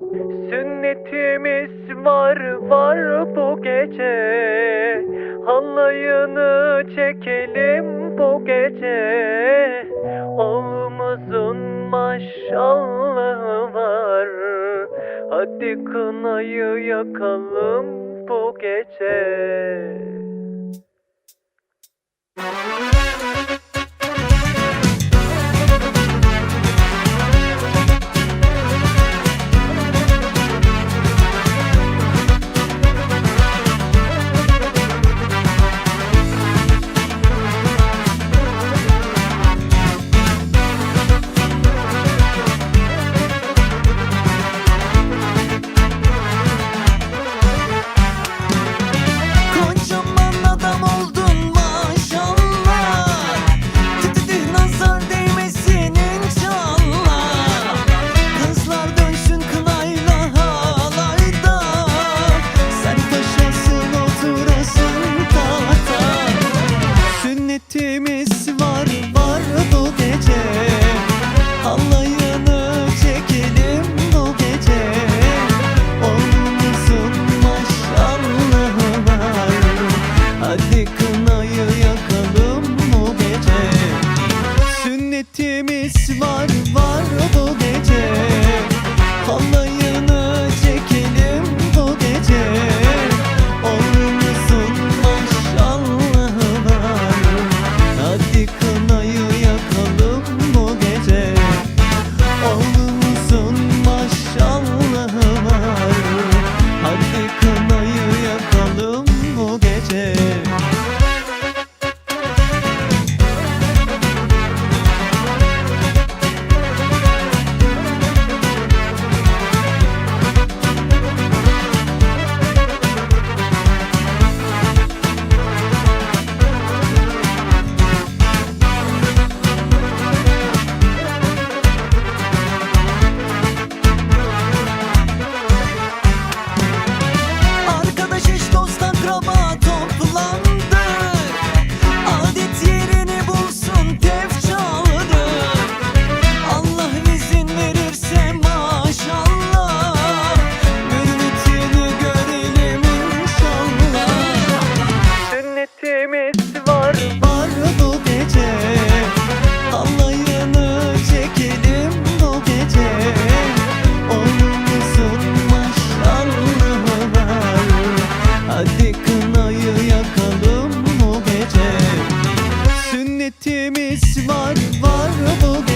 Sünnetimiz var var bu gece. Halayını çekelim bu gece. Oğlumuzun maşallahı var. Hadi kınayı yakalım bu gece neyimiz var. Var bu gece Alayını çekelim bu gece. Onun ısınmış anlamalar Hadi kınayı yakalım bu gece. Sünnetimiz var var bu gece